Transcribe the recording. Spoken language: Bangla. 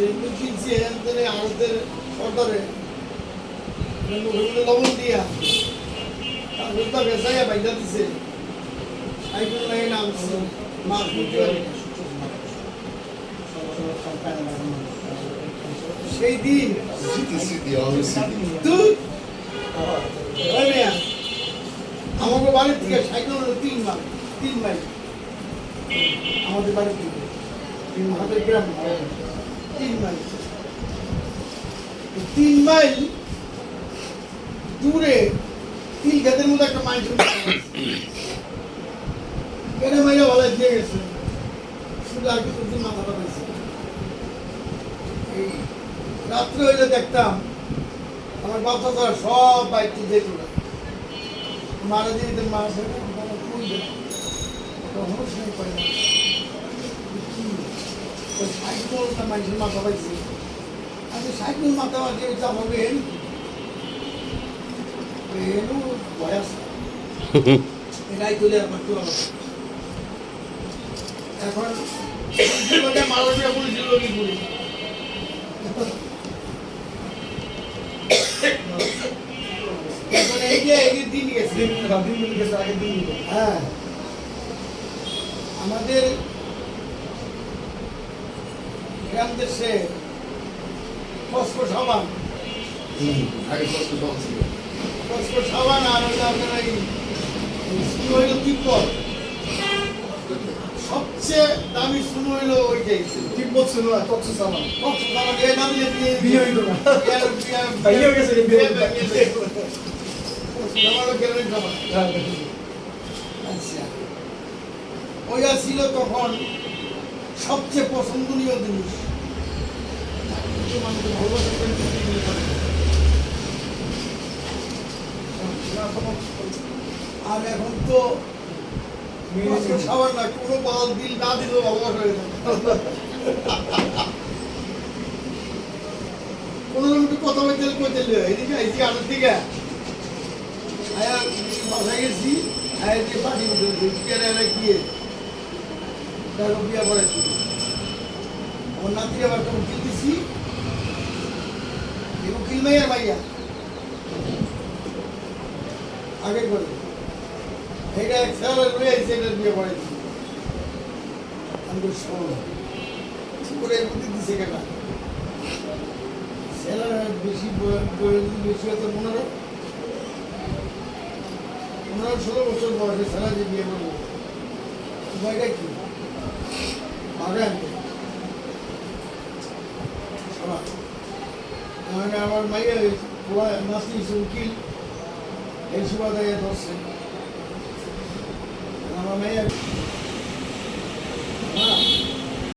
যেগুলো কিনছি এখান সেই দিন আমাকে বাড়ির থেকে সাইকেল হলো তিন মাইল তিন মাইল আমাদের বাড়ির থেকে আমাদের গ্রাম। তিন মাইল। তিন মাইল দূরে তিল খেতের মধ্যে একটা মাইল কেন মাইলে ভালো দিয়ে গেছে। শুধু আর কিছু দিন মাথাটা পেয়েছে এই রাত্রে হইলে দেখতাম আমার বাচ্চা তারা সব বাইকটি দেখল না মারা দিয়ে মা কখনো শুনে পাই না। কি? সাইকেলটা মানুষের মাথা পাইছে আমি সাইকেল মাথা মাঝে চাপাবে এনু বয়স এটাই তুলে আমার তো এখন মালবিয়া বলেছিল কি করি এখন এই যে এই যে দিন গেছে দিন দিন মিলে গেছে আগে দিন মিলে হ্যাঁ আমাদের গ্রাম দেশে কসকো সাবান আগে কষ্ট কম ছিল। কসকো সাবান আর আপনার এই শুরু হইল তিব্বত। সবচেয়ে দামি শুরু হইল ওইটাই। তিব্বত ছিল না কত সামান। কসকো সাবান এই নাম দিয়ে দিয়ে বিয়ে হইল না। বিয়ে- বিয়ে- গেছে বিয়ে হইল না। বিয়ে- কসকো সাবানও কেন সাবান আচ্ছা। ওইটা ছিল তখন সবচেয়ে পছন্দনীয় জিনিস। আর এখন তো খাবার না, কোনো বাল দিল না দিলেও ভালোবাসা হয়ে যাবে কথা বলতে এদিকে দিকে গেছি গিয়ে আমার নাতি আবার একটা উকিল দিছি। এই উকিল মেয়ের ভাইয়া আগে করে এটা এক আইছে, এটা বিয়ে করেছি আমি তো করে বুদ্ধি দিছে কেনা ছেলের বেশি বেশি হতো পনেরো। পনেরো, ষোলো বছর বয়সে ছেলে যে বিয়ে করব। উপায়টা কি? আনবে মানে আমার মাইয়া নাতি উকিল এই সুবাদে ধরছে। আমার মেয়ে